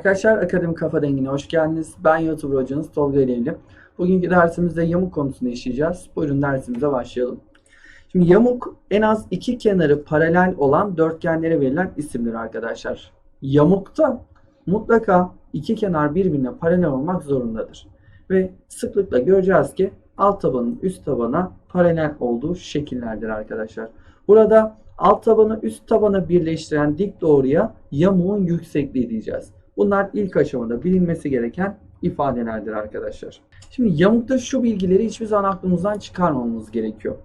Arkadaşlar Akademi Kafa Dengi'ne hoş geldiniz. Ben YouTube hocanız Tolga İlevli. Bugünkü dersimizde yamuk konusunu işleyeceğiz. Buyurun dersimize başlayalım. Şimdi yamuk en az iki kenarı paralel olan dörtgenlere verilen isimdir arkadaşlar. Yamukta mutlaka iki kenar birbirine paralel olmak zorundadır. Ve sıklıkla göreceğiz ki alt tabanın üst tabana paralel olduğu şekillerdir arkadaşlar. Burada alt tabanı üst tabana birleştiren dik doğruya yamuğun yüksekliği diyeceğiz. Bunlar ilk aşamada bilinmesi gereken ifadelerdir arkadaşlar. Şimdi yamukta şu bilgileri hiçbir zaman aklımızdan çıkarmamamız gerekiyor.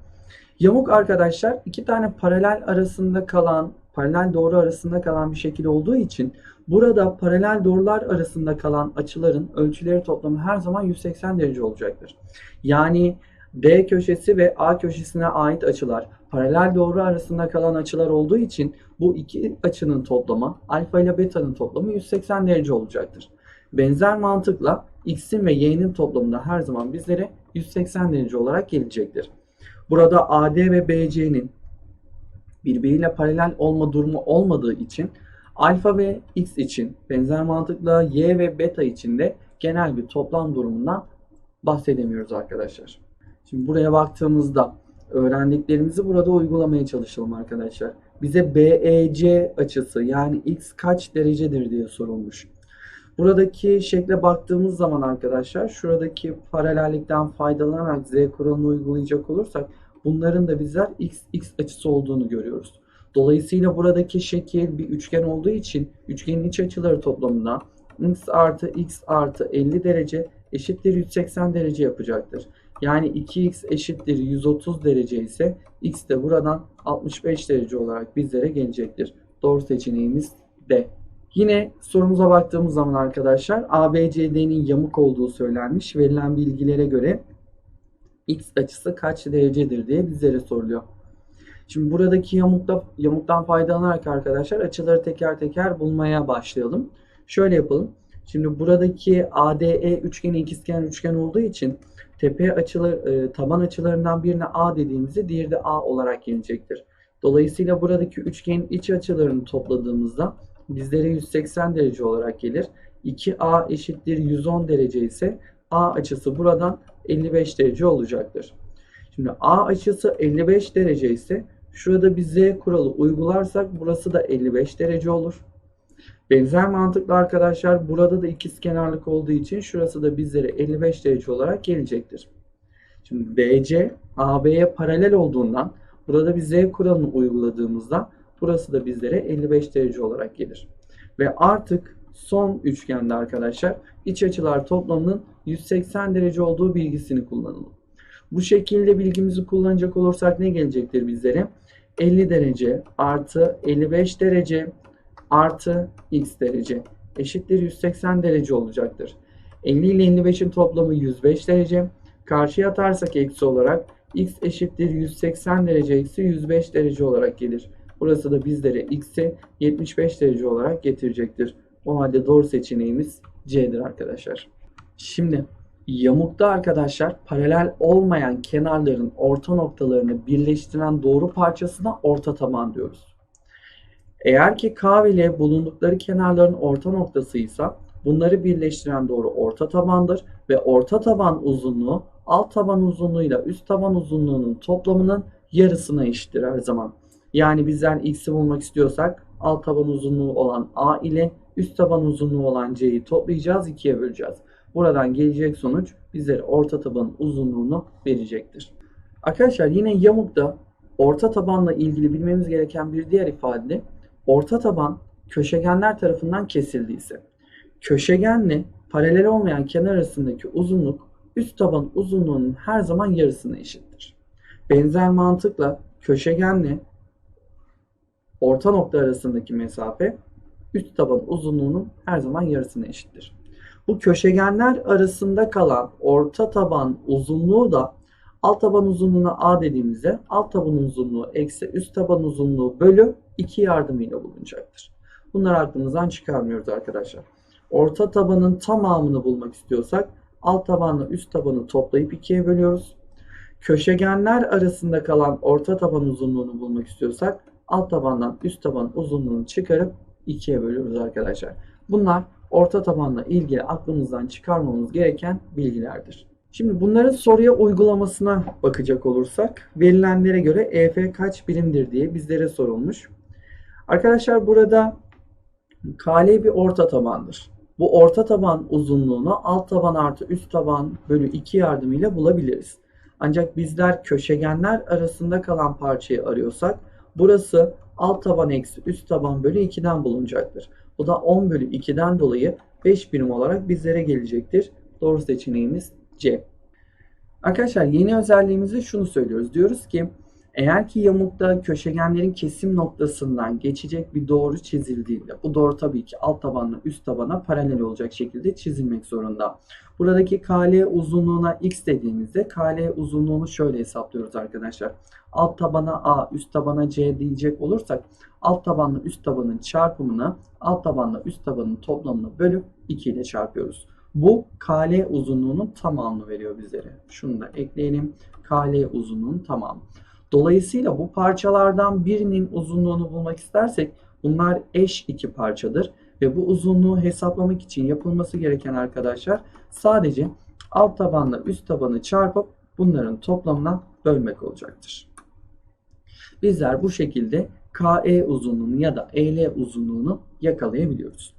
Yamuk arkadaşlar iki tane paralel arasında kalan, paralel doğru arasında kalan bir şekil olduğu için burada paralel doğrular arasında kalan açıların ölçüleri toplamı her zaman 180 derece olacaktır. Yani D köşesi ve A köşesine ait açılar paralel doğru arasında kalan açılar olduğu için bu iki açının toplamı alfa ile beta'nın toplamı 180 derece olacaktır. Benzer mantıkla x'in ve y'nin toplamı da her zaman bizlere 180 derece olarak gelecektir. Burada AD ve BC'nin birbiriyle paralel olma durumu olmadığı için alfa ve x için benzer mantıkla y ve beta için de genel bir toplam durumundan bahsedemiyoruz arkadaşlar. Şimdi buraya baktığımızda öğrendiklerimizi burada uygulamaya çalışalım arkadaşlar. Bize BEC açısı yani x kaç derecedir diye sorulmuş. Buradaki şekle baktığımız zaman arkadaşlar şuradaki paralellikten faydalanarak z kuralını uygulayacak olursak bunların da bizler x, x açısı olduğunu görüyoruz. Dolayısıyla buradaki şekil bir üçgen olduğu için üçgenin iç açıları toplamına x artı x artı 50 derece eşittir 180 derece yapacaktır. Yani 2x eşittir 130 derece ise x de buradan 65 derece olarak bizlere gelecektir. Doğru seçeneğimiz D. Yine sorumuza baktığımız zaman arkadaşlar ABCD'nin yamuk olduğu söylenmiş. Verilen bilgilere göre x açısı kaç derecedir diye bizlere soruluyor. Şimdi buradaki yamukta, yamuktan faydalanarak arkadaşlar açıları teker teker bulmaya başlayalım. Şöyle yapalım. Şimdi buradaki ADE üçgeni ikizkenar üçgen olduğu için tepe açılar, e, taban açılarından birine A dediğimizde diğeri de A olarak gelecektir. Dolayısıyla buradaki üçgenin iç açılarını topladığımızda bizlere 180 derece olarak gelir. 2A eşittir 110 derece ise A açısı buradan 55 derece olacaktır. Şimdi A açısı 55 derece ise şurada bir Z kuralı uygularsak burası da 55 derece olur. Benzer mantıkla arkadaşlar burada da ikizkenarlık olduğu için şurası da bizlere 55 derece olarak gelecektir. Şimdi BC AB'ye paralel olduğundan burada bir Z kuralını uyguladığımızda burası da bizlere 55 derece olarak gelir. Ve artık son üçgende arkadaşlar iç açılar toplamının 180 derece olduğu bilgisini kullanalım. Bu şekilde bilgimizi kullanacak olursak ne gelecektir bizlere? 50 derece artı 55 derece artı x derece eşittir 180 derece olacaktır. 50 ile 55'in toplamı 105 derece. Karşıya atarsak eksi olarak x eşittir 180 derece eksi 105 derece olarak gelir. Burası da bizlere x'i 75 derece olarak getirecektir. O halde doğru seçeneğimiz C'dir arkadaşlar. Şimdi yamukta arkadaşlar paralel olmayan kenarların orta noktalarını birleştiren doğru parçasına orta taban diyoruz. Eğer ki K ile bulundukları kenarların orta noktasıysa bunları birleştiren doğru orta tabandır ve orta taban uzunluğu alt taban uzunluğuyla üst taban uzunluğunun toplamının yarısına eşittir her zaman. Yani bizden x'i bulmak istiyorsak alt taban uzunluğu olan A ile üst taban uzunluğu olan C'yi toplayacağız, ikiye böleceğiz. Buradan gelecek sonuç bizlere orta tabanın uzunluğunu verecektir. Arkadaşlar yine yamukta orta tabanla ilgili bilmemiz gereken bir diğer ifade orta taban köşegenler tarafından kesildiyse köşegenle paralel olmayan kenar arasındaki uzunluk üst taban uzunluğunun her zaman yarısına eşittir. Benzer mantıkla köşegenle orta nokta arasındaki mesafe üst taban uzunluğunun her zaman yarısına eşittir. Bu köşegenler arasında kalan orta taban uzunluğu da alt taban uzunluğuna A dediğimizde alt taban uzunluğu eksi üst taban uzunluğu bölü 2 yardımıyla bulunacaktır. Bunları aklımızdan çıkarmıyoruz arkadaşlar. Orta tabanın tamamını bulmak istiyorsak alt tabanla üst tabanı toplayıp 2'ye bölüyoruz. Köşegenler arasında kalan orta taban uzunluğunu bulmak istiyorsak alt tabandan üst taban uzunluğunu çıkarıp 2'ye bölüyoruz arkadaşlar. Bunlar orta tabanla ilgili aklımızdan çıkarmamız gereken bilgilerdir. Şimdi bunların soruya uygulamasına bakacak olursak verilenlere göre EF kaç birimdir diye bizlere sorulmuş. Arkadaşlar burada KL bir orta tabandır. Bu orta taban uzunluğunu alt taban artı üst taban bölü 2 yardımıyla bulabiliriz. Ancak bizler köşegenler arasında kalan parçayı arıyorsak burası alt taban eksi üst taban bölü 2'den bulunacaktır. Bu da 10 bölü 2'den dolayı 5 birim olarak bizlere gelecektir. Doğru seçeneğimiz C. Arkadaşlar yeni özelliğimizde şunu söylüyoruz. Diyoruz ki eğer ki yamukta köşegenlerin kesim noktasından geçecek bir doğru çizildiğinde bu doğru tabii ki alt tabanla üst tabana paralel olacak şekilde çizilmek zorunda. Buradaki KL uzunluğuna x dediğimizde KL uzunluğunu şöyle hesaplıyoruz arkadaşlar. Alt tabana A, üst tabana C diyecek olursak alt tabanla üst tabanın çarpımını alt tabanla üst tabanın toplamını bölüp 2 ile çarpıyoruz. Bu KL uzunluğunun tamamını veriyor bizlere. Şunu da ekleyelim. KL uzunluğunun tamamı. Dolayısıyla bu parçalardan birinin uzunluğunu bulmak istersek bunlar eş iki parçadır. Ve bu uzunluğu hesaplamak için yapılması gereken arkadaşlar sadece alt tabanla üst tabanı çarpıp bunların toplamına bölmek olacaktır. Bizler bu şekilde KE uzunluğunu ya da EL uzunluğunu yakalayabiliyoruz.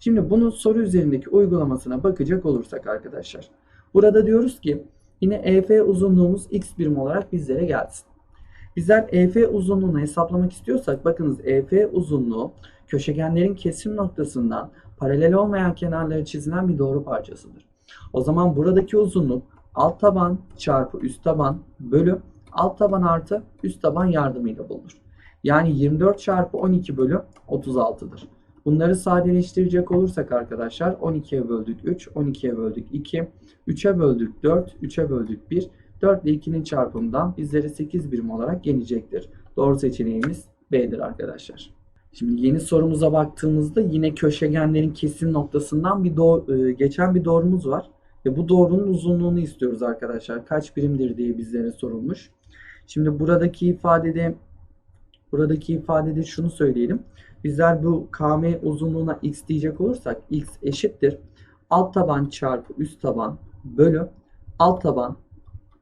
Şimdi bunun soru üzerindeki uygulamasına bakacak olursak arkadaşlar. Burada diyoruz ki yine EF uzunluğumuz x birim olarak bizlere gelsin. Bizler EF uzunluğunu hesaplamak istiyorsak bakınız EF uzunluğu köşegenlerin kesim noktasından paralel olmayan kenarları çizilen bir doğru parçasıdır. O zaman buradaki uzunluk alt taban çarpı üst taban bölü alt taban artı üst taban yardımıyla bulunur. Yani 24 çarpı 12 bölü 36'dır. Bunları sadeleştirecek olursak arkadaşlar 12'ye böldük 3, 12'ye böldük 2, 3'e böldük 4, 3'e böldük 1. 4 ile 2'nin çarpımından bizlere 8 birim olarak gelecektir. Doğru seçeneğimiz B'dir arkadaşlar. Şimdi yeni sorumuza baktığımızda yine köşegenlerin kesim noktasından bir doğru, geçen bir doğrumuz var. Ve bu doğrunun uzunluğunu istiyoruz arkadaşlar. Kaç birimdir diye bizlere sorulmuş. Şimdi buradaki ifadede buradaki ifadede şunu söyleyelim. Bizler bu KM uzunluğuna x diyecek olursak x eşittir. Alt taban çarpı üst taban bölü alt taban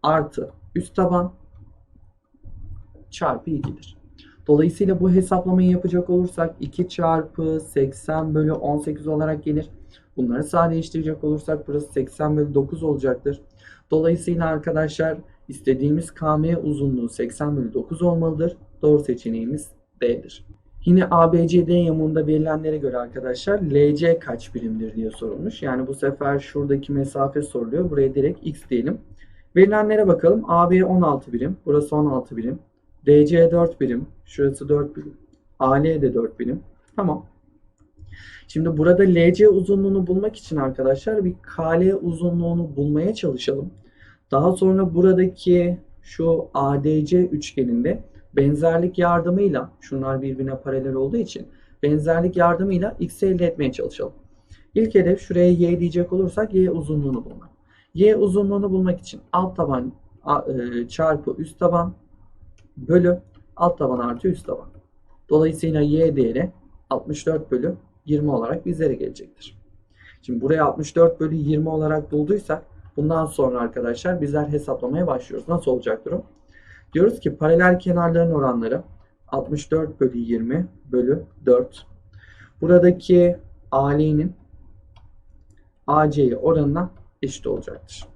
artı üst taban çarpı 2'dir. Dolayısıyla bu hesaplamayı yapacak olursak 2 çarpı 80 bölü 18 olarak gelir. Bunları sadeleştirecek olursak burası 80 bölü 9 olacaktır. Dolayısıyla arkadaşlar istediğimiz KM uzunluğu 80 bölü 9 olmalıdır. Doğru seçeneğimiz D'dir. Yine ABCD yamuğunda verilenlere göre arkadaşlar LC kaç birimdir diye sorulmuş. Yani bu sefer şuradaki mesafe soruluyor. Buraya direkt x diyelim. Verilenlere bakalım. AB 16 birim. Burası 16 birim. DC 4 birim. Şurası 4 birim. AL de 4 birim. Tamam. Şimdi burada LC uzunluğunu bulmak için arkadaşlar bir KL uzunluğunu bulmaya çalışalım. Daha sonra buradaki şu ADC üçgeninde benzerlik yardımıyla şunlar birbirine paralel olduğu için benzerlik yardımıyla x'i elde etmeye çalışalım. İlk hedef şuraya y diyecek olursak y uzunluğunu bulmak. Y uzunluğunu bulmak için alt taban e, çarpı üst taban bölü alt taban artı üst taban. Dolayısıyla y değeri 64 bölü 20 olarak bizlere gelecektir. Şimdi buraya 64 bölü 20 olarak bulduysak bundan sonra arkadaşlar bizler hesaplamaya başlıyoruz. Nasıl olacak durum? Diyoruz ki paralel kenarların oranları 64 bölü 20 bölü 4. Buradaki AL'nin AC'ye oranına eşit olacaktır.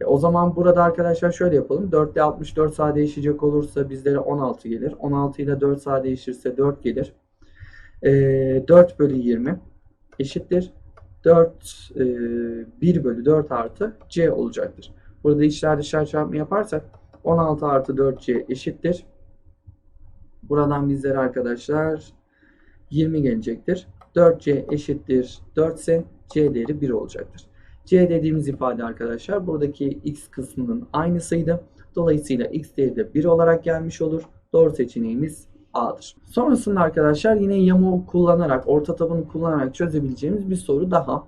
E o zaman burada arkadaşlar şöyle yapalım. 4 ile 64 sadeleşecek olursa bizlere 16 gelir. 16 ile 4 sadeleşirse 4 gelir. E, 4 bölü 20 eşittir. 4 e, 1 bölü 4 artı C olacaktır. Burada içler dışlar çarpımı yaparsak 16 artı 4C eşittir. Buradan bizlere arkadaşlar 20 gelecektir. 4C eşittir 4 ise C değeri 1 olacaktır. C dediğimiz ifade arkadaşlar buradaki x kısmının aynısıydı. Dolayısıyla x değeri de 1 olarak gelmiş olur. Doğru seçeneğimiz A'dır. Sonrasında arkadaşlar yine yamuğu kullanarak, orta tabanı kullanarak çözebileceğimiz bir soru daha.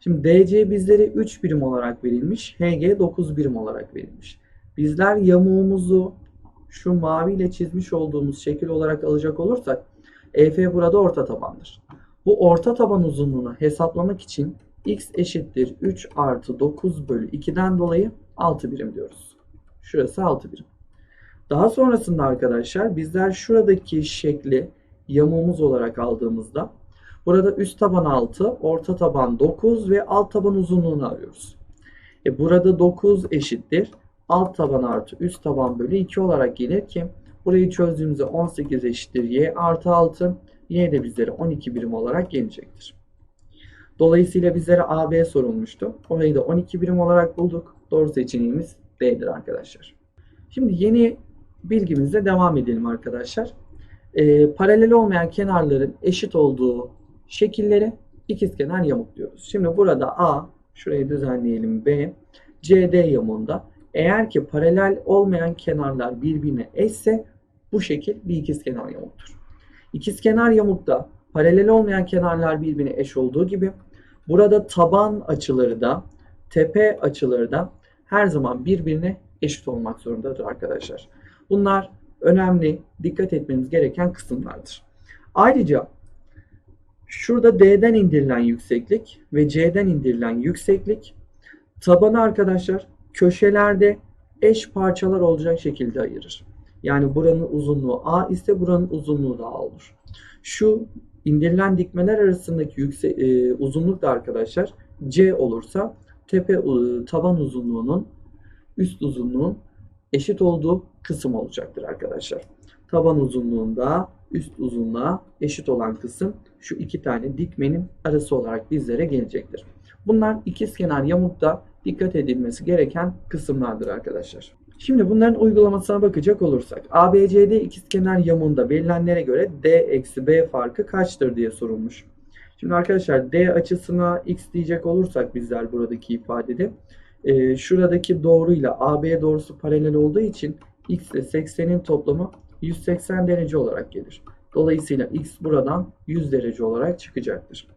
Şimdi DC bizlere 3 birim olarak verilmiş, HG 9 birim olarak verilmiş. Bizler yamuğumuzu şu maviyle çizmiş olduğumuz şekil olarak alacak olursak EF burada orta tabandır. Bu orta taban uzunluğunu hesaplamak için x eşittir 3 artı 9 bölü 2'den dolayı 6 birim diyoruz. Şurası 6 birim. Daha sonrasında arkadaşlar bizler şuradaki şekli yamuğumuz olarak aldığımızda burada üst taban 6, orta taban 9 ve alt taban uzunluğunu arıyoruz. E burada 9 eşittir alt taban artı üst taban bölü 2 olarak gelir ki burayı çözdüğümüzde 18 eşittir y artı 6. Y de bizlere 12 birim olarak gelecektir. Dolayısıyla bizlere AB sorulmuştu. Orayı da 12 birim olarak bulduk. Doğru seçeneğimiz D'dir arkadaşlar. Şimdi yeni bilgimizle devam edelim arkadaşlar. Ee, paralel olmayan kenarların eşit olduğu şekillere ikizkenar yamuk diyoruz. Şimdi burada A, şurayı düzenleyelim B, CD yamuğunda eğer ki paralel olmayan kenarlar birbirine eşse bu şekil bir ikizkenar yamuktur. İkizkenar yamukta paralel olmayan kenarlar birbirine eş olduğu gibi burada taban açıları da tepe açıları da her zaman birbirine eşit olmak zorundadır arkadaşlar. Bunlar önemli, dikkat etmeniz gereken kısımlardır. Ayrıca şurada D'den indirilen yükseklik ve C'den indirilen yükseklik tabanı arkadaşlar köşelerde eş parçalar olacak şekilde ayırır. Yani buranın uzunluğu A ise buranın uzunluğu da A olur. Şu indirilen dikmeler arasındaki yüksek, e, uzunluk da arkadaşlar C olursa tepe e, taban uzunluğunun üst uzunluğun eşit olduğu kısım olacaktır arkadaşlar. Taban uzunluğunda üst uzunluğa eşit olan kısım şu iki tane dikmenin arası olarak bizlere gelecektir. Bunlar ikizkenar yamukta dikkat edilmesi gereken kısımlardır arkadaşlar. Şimdi bunların uygulamasına bakacak olursak ABCD ikizkenar yamuğunda verilenlere göre D eksi B farkı kaçtır diye sorulmuş. Şimdi arkadaşlar D açısına x diyecek olursak bizler buradaki ifadede e, şuradaki doğruyla AB doğrusu paralel olduğu için x ile 80'in toplamı 180 derece olarak gelir. Dolayısıyla x buradan 100 derece olarak çıkacaktır.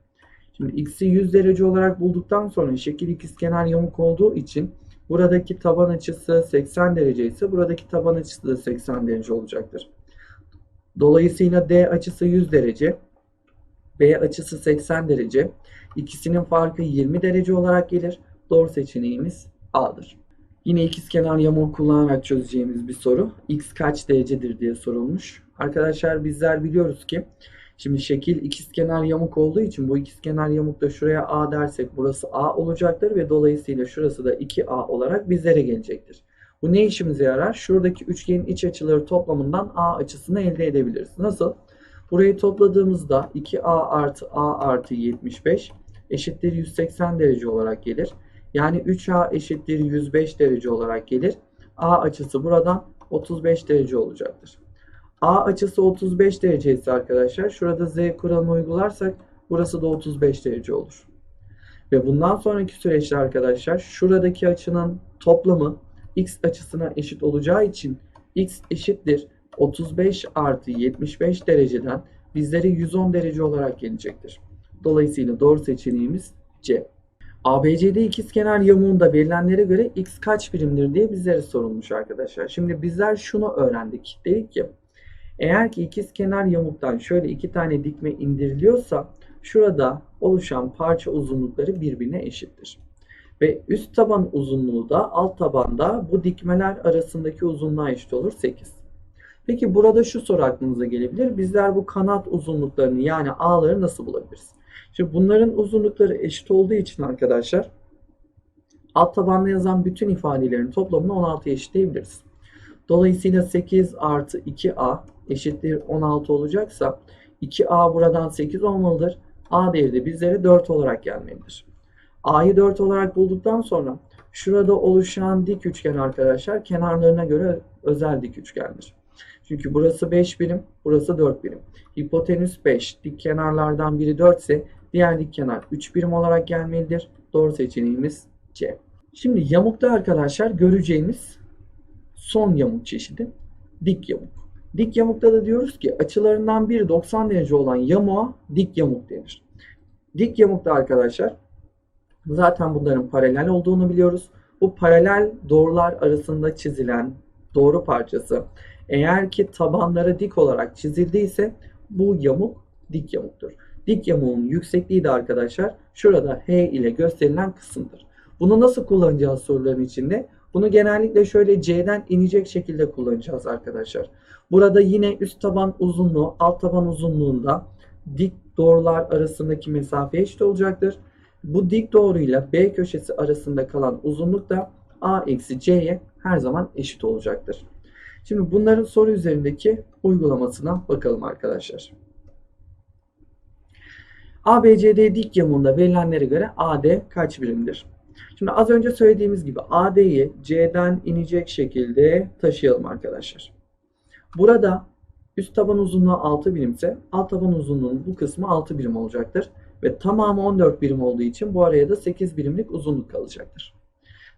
Şimdi x'i 100 derece olarak bulduktan sonra şekil ikizkenar yamuk olduğu için buradaki taban açısı 80 derece ise buradaki taban açısı da 80 derece olacaktır. Dolayısıyla D açısı 100 derece, B açısı 80 derece. İkisinin farkı 20 derece olarak gelir. Doğru seçeneğimiz A'dır. Yine ikizkenar yamuğu kullanarak çözeceğimiz bir soru. X kaç derecedir diye sorulmuş. Arkadaşlar bizler biliyoruz ki Şimdi şekil ikizkenar yamuk olduğu için bu ikizkenar yamukta şuraya A dersek burası A olacaktır ve dolayısıyla şurası da 2A olarak bizlere gelecektir. Bu ne işimize yarar? Şuradaki üçgenin iç açıları toplamından A açısını elde edebiliriz. Nasıl? Burayı topladığımızda 2A artı A artı 75 eşittir 180 derece olarak gelir. Yani 3A eşittir 105 derece olarak gelir. A açısı buradan 35 derece olacaktır. A açısı 35 derece ise arkadaşlar şurada Z kuralını uygularsak burası da 35 derece olur. Ve bundan sonraki süreçte arkadaşlar şuradaki açının toplamı x açısına eşit olacağı için x eşittir 35 artı 75 dereceden bizlere 110 derece olarak gelecektir. Dolayısıyla doğru seçeneğimiz C. ABCD ikizkenar yamuğunda verilenlere göre x kaç birimdir diye bizlere sorulmuş arkadaşlar. Şimdi bizler şunu öğrendik. Dedik ki eğer ki ikiz kenar yamuktan şöyle iki tane dikme indiriliyorsa şurada oluşan parça uzunlukları birbirine eşittir. Ve üst taban uzunluğu da alt tabanda bu dikmeler arasındaki uzunluğa eşit olur 8. Peki burada şu soru aklınıza gelebilir. Bizler bu kanat uzunluklarını yani A'ları nasıl bulabiliriz? Şimdi bunların uzunlukları eşit olduğu için arkadaşlar alt tabanda yazan bütün ifadelerin toplamını 16'ya eşitleyebiliriz. Dolayısıyla 8 artı 2A eşittir 16 olacaksa 2A buradan 8 olmalıdır. A değeri de bizlere 4 olarak gelmelidir. A'yı 4 olarak bulduktan sonra şurada oluşan dik üçgen arkadaşlar kenarlarına göre özel dik üçgendir. Çünkü burası 5 birim, burası 4 birim. Hipotenüs 5, dik kenarlardan biri 4 ise diğer dik kenar 3 birim olarak gelmelidir. Doğru seçeneğimiz C. Şimdi yamukta arkadaşlar göreceğimiz son yamuk çeşidi dik yamuk. Dik yamukta da diyoruz ki açılarından biri 90 derece olan yamuğa dik yamuk denir. Dik yamukta arkadaşlar zaten bunların paralel olduğunu biliyoruz. Bu paralel doğrular arasında çizilen doğru parçası eğer ki tabanlara dik olarak çizildiyse bu yamuk dik yamuktur. dik yamuğun yüksekliği de arkadaşlar şurada H ile gösterilen kısımdır. Bunu nasıl kullanacağız soruların içinde? Bunu genellikle şöyle C'den inecek şekilde kullanacağız arkadaşlar. Burada yine üst taban uzunluğu alt taban uzunluğunda dik doğrular arasındaki mesafe eşit olacaktır. Bu dik doğruyla B köşesi arasında kalan uzunluk da A eksi C'ye her zaman eşit olacaktır. Şimdi bunların soru üzerindeki uygulamasına bakalım arkadaşlar. ABCD dik yamuğunda verilenlere göre AD kaç birimdir? Şimdi az önce söylediğimiz gibi AD'yi C'den inecek şekilde taşıyalım arkadaşlar. Burada üst taban uzunluğu 6 birimse alt taban uzunluğunun bu kısmı 6 birim olacaktır. Ve tamamı 14 birim olduğu için bu araya da 8 birimlik uzunluk kalacaktır.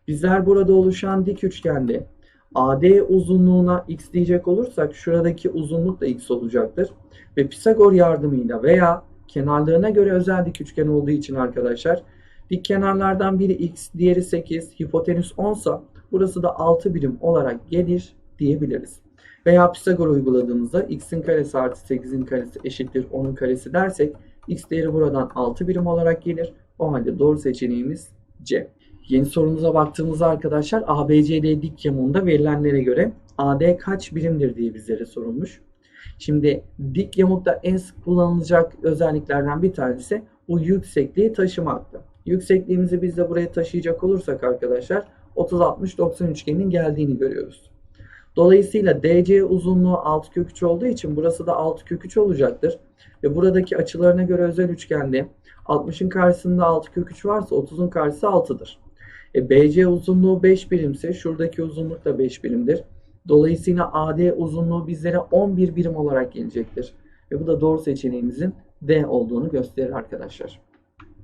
Bizler burada oluşan dik üçgende AD uzunluğuna x diyecek olursak şuradaki uzunluk da x olacaktır. Ve Pisagor yardımıyla veya kenarlarına göre özel dik üçgen olduğu için arkadaşlar dik kenarlardan biri x, diğeri 8, hipotenüs 10 sa burası da 6 birim olarak gelir diyebiliriz. Veya Pisagor uyguladığımızda x'in karesi artı 8'in karesi eşittir 10'un karesi dersek x değeri buradan 6 birim olarak gelir. O halde doğru seçeneğimiz C. Yeni sorumuza baktığımızda arkadaşlar ABCD dik yamuğunda verilenlere göre AD kaç birimdir diye bizlere sorulmuş. Şimdi dik yamukta en sık kullanılacak özelliklerden bir tanesi bu yüksekliği taşımaktı. Yüksekliğimizi biz de buraya taşıyacak olursak arkadaşlar 30-60-90 üçgenin geldiğini görüyoruz. Dolayısıyla DC uzunluğu 6 kök 3 olduğu için burası da 6 kök 3 olacaktır. Ve buradaki açılarına göre özel üçgende 60'ın karşısında 6 kök 3 varsa 30'un karşısı 6'dır. E, BC uzunluğu 5 birimse şuradaki uzunluk da 5 birimdir. Dolayısıyla AD uzunluğu bizlere 11 birim olarak gelecektir. Ve bu da doğru seçeneğimizin D olduğunu gösterir arkadaşlar.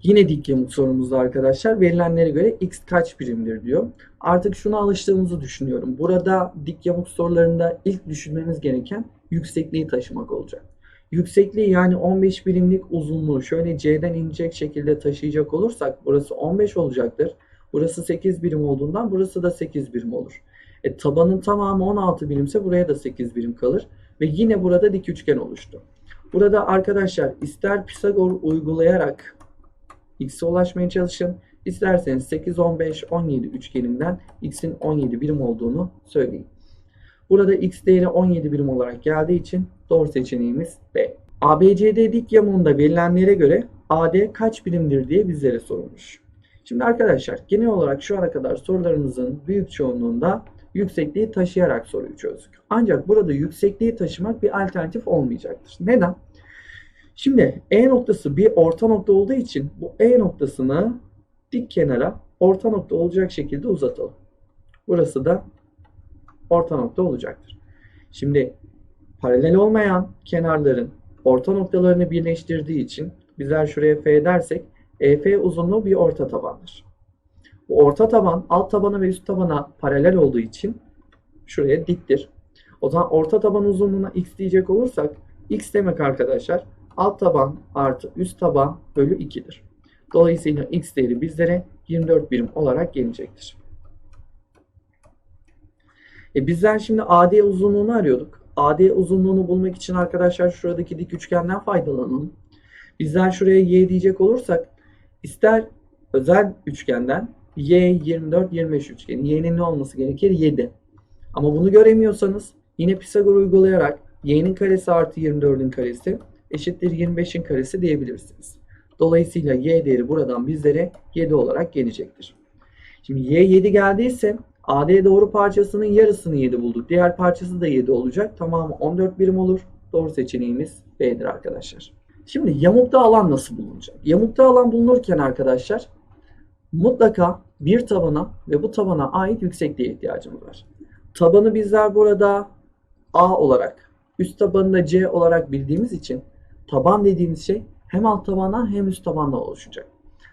Yine dik yamuk sorumuzda arkadaşlar verilenlere göre x kaç birimdir diyor. Artık şuna alıştığımızı düşünüyorum. Burada dik yamuk sorularında ilk düşünmemiz gereken yüksekliği taşımak olacak. Yüksekliği yani 15 birimlik uzunluğu şöyle C'den inecek şekilde taşıyacak olursak burası 15 olacaktır. Burası 8 birim olduğundan burası da 8 birim olur. E, tabanın tamamı 16 birimse buraya da 8 birim kalır. Ve yine burada dik üçgen oluştu. Burada arkadaşlar ister Pisagor uygulayarak x'e ulaşmaya çalışın. İsterseniz 8, 15, 17 üçgeninden x'in 17 birim olduğunu söyleyin. Burada x değeri 17 birim olarak geldiği için doğru seçeneğimiz B. ABCD dik yamuğunda verilenlere göre AD kaç birimdir diye bizlere sorulmuş. Şimdi arkadaşlar genel olarak şu ana kadar sorularımızın büyük çoğunluğunda yüksekliği taşıyarak soruyu çözdük. Ancak burada yüksekliği taşımak bir alternatif olmayacaktır. Neden? Şimdi E noktası bir orta nokta olduğu için bu E noktasını dik kenara orta nokta olacak şekilde uzatalım. Burası da orta nokta olacaktır. Şimdi paralel olmayan kenarların orta noktalarını birleştirdiği için bizler şuraya F dersek EF uzunluğu bir orta tabandır. Bu orta taban alt tabana ve üst tabana paralel olduğu için şuraya diktir. O zaman orta taban uzunluğuna x diyecek olursak x demek arkadaşlar alt taban artı üst taban bölü 2'dir. Dolayısıyla x değeri bizlere 24 birim olarak gelecektir. E bizler şimdi AD uzunluğunu arıyorduk. AD uzunluğunu bulmak için arkadaşlar şuradaki dik üçgenden faydalanalım. Bizler şuraya y diyecek olursak ister özel üçgenden y 24 25 üçgeni y'nin ne olması gerekir 7. Ama bunu göremiyorsanız yine Pisagor uygulayarak y'nin karesi artı 24'ün karesi eşittir 25'in karesi diyebilirsiniz. Dolayısıyla y değeri buradan bizlere 7 olarak gelecektir. Şimdi y 7 geldiyse AD doğru parçasının yarısını 7 bulduk. Diğer parçası da 7 olacak. Tamamı 14 birim olur. Doğru seçeneğimiz B'dir arkadaşlar. Şimdi yamukta alan nasıl bulunacak? Yamukta alan bulunurken arkadaşlar mutlaka bir tabana ve bu tabana ait yüksekliğe ihtiyacımız var. Tabanı bizler burada A olarak, üst tabanı da C olarak bildiğimiz için taban dediğimiz şey hem alt tabandan hem üst tabandan oluşacak.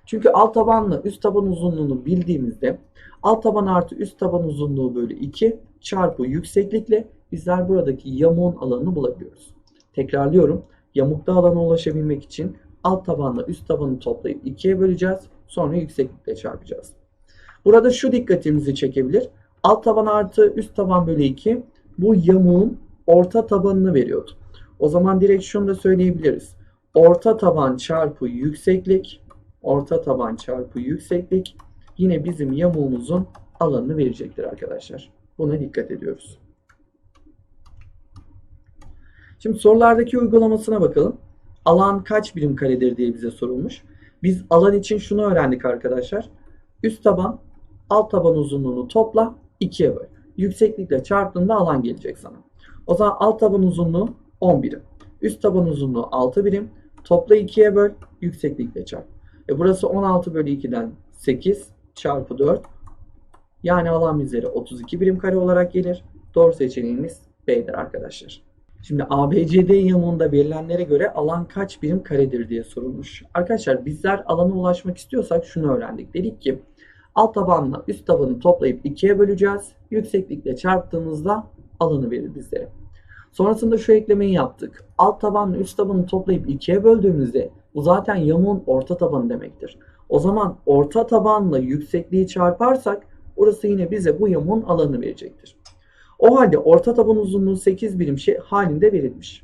Çünkü alt tabanla üst taban uzunluğunu bildiğimizde alt taban artı üst taban uzunluğu bölü 2 çarpı yükseklikle bizler buradaki yamuğun alanını bulabiliyoruz. Tekrarlıyorum. Yamukta alana ulaşabilmek için alt tabanla üst tabanı toplayıp 2'ye böleceğiz. Sonra yükseklikle çarpacağız. Burada şu dikkatimizi çekebilir. Alt taban artı üst taban bölü 2 bu yamuğun orta tabanını veriyordu. O zaman direkt şunu da söyleyebiliriz. orta taban çarpı yükseklik orta taban çarpı yükseklik yine bizim yamuğumuzun alanını verecektir arkadaşlar. Buna dikkat ediyoruz. Şimdi sorulardaki uygulamasına bakalım. Alan kaç birim karedir diye bize sorulmuş. Biz alan için şunu öğrendik arkadaşlar. Üst taban alt taban uzunluğunu topla 2'ye böl. Yükseklikle çarptığında alan gelecek sana. O zaman alt taban uzunluğu 10 birim. Üst taban uzunluğu 6 birim. Topla 2'ye böl. Yükseklikle çarp. E burası 16 bölü 2'den 8 çarpı 4. Yani alan bizlere 32 birim kare olarak gelir. Doğru seçeneğimiz B'dir arkadaşlar. Şimdi ABCD yamuğunda verilenlere göre alan kaç birim karedir diye sorulmuş. Arkadaşlar bizler alana ulaşmak istiyorsak şunu öğrendik. Dedik ki alt tabanla üst tabanı toplayıp ikiye böleceğiz. Yükseklikle çarptığımızda alanı verir bizlere. Sonrasında şu eklemeyi yaptık. Alt tabanla üst tabanı toplayıp ikiye böldüğümüzde bu zaten yamuğun orta tabanı demektir. O zaman orta tabanla yüksekliği çarparsak burası yine bize bu yamuğun alanı verecektir. O halde orta taban uzunluğu 8 birim şey halinde verilmiş.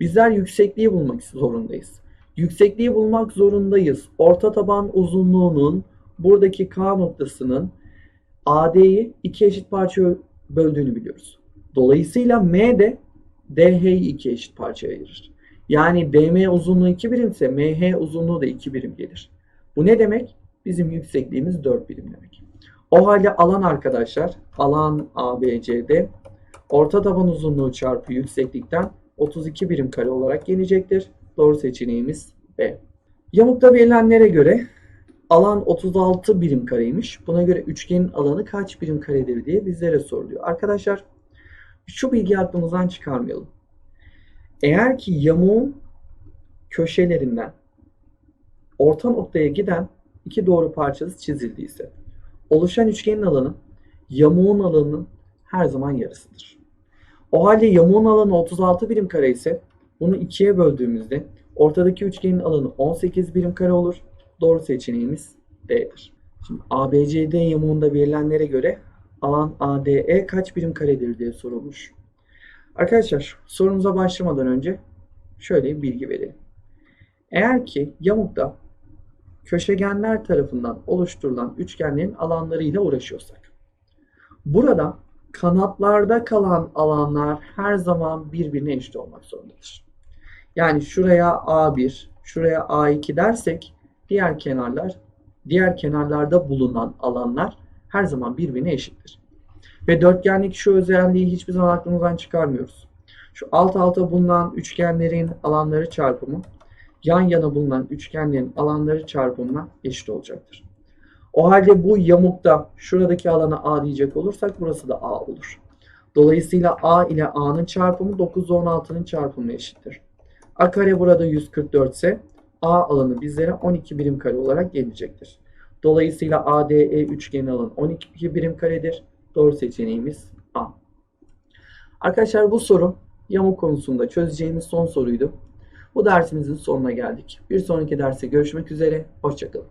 Bizler yüksekliği bulmak zorundayız. Yüksekliği bulmak zorundayız. Orta taban uzunluğunun buradaki K noktasının AD'yi iki eşit parçaya böldüğünü biliyoruz. Dolayısıyla M de DH'yi iki eşit parçaya ayırır. Yani DM uzunluğu 2 birimse MH uzunluğu da 2 birim gelir. Bu ne demek? Bizim yüksekliğimiz 4 birim demek. O halde alan arkadaşlar, alan ABCD orta taban uzunluğu çarpı yükseklikten 32 birim kare olarak gelecektir. Doğru seçeneğimiz B. Yamukta verilenlere göre alan 36 birim kareymiş. Buna göre üçgenin alanı kaç birim karedir diye bizlere soruluyor. Arkadaşlar şu bilgiyi aklımızdan çıkarmayalım. Eğer ki yamuğun köşelerinden orta noktaya giden iki doğru parçası çizildiyse oluşan üçgenin alanı yamuğun alanının her zaman yarısıdır. O halde yamuğun alanı 36 birim kare ise bunu ikiye böldüğümüzde ortadaki üçgenin alanı 18 birim kare olur. Doğru seçeneğimiz D'dir. Şimdi ABCD yamuğunda verilenlere göre alan ADE kaç birim karedir diye sorulmuş. Arkadaşlar sorumuza başlamadan önce şöyle bir bilgi verelim. Eğer ki yamukta köşegenler tarafından oluşturulan üçgenlerin alanlarıyla uğraşıyorsak. Burada kanatlarda kalan alanlar her zaman birbirine eşit olmak zorundadır. Yani şuraya A1, şuraya A2 dersek diğer kenarlar, diğer kenarlarda bulunan alanlar her zaman birbirine eşittir. Ve dörtgenlik şu özelliği hiçbir zaman aklımızdan çıkarmıyoruz. Şu alt alta bulunan üçgenlerin alanları çarpımı yan yana bulunan üçgenlerin alanları çarpımına eşit olacaktır. O halde bu yamukta şuradaki alana A diyecek olursak burası da A olur. Dolayısıyla A ile A'nın çarpımı 9 ile 16'nın çarpımına eşittir. A kare burada 144 ise A alanı bizlere 12 birim kare olarak gelecektir. Dolayısıyla ADE üçgeni alanı 12 birim karedir. Doğru seçeneğimiz A. Arkadaşlar bu soru yamuk konusunda çözeceğimiz son soruydu. Bu dersimizin sonuna geldik. Bir sonraki derste görüşmek üzere. Hoşçakalın.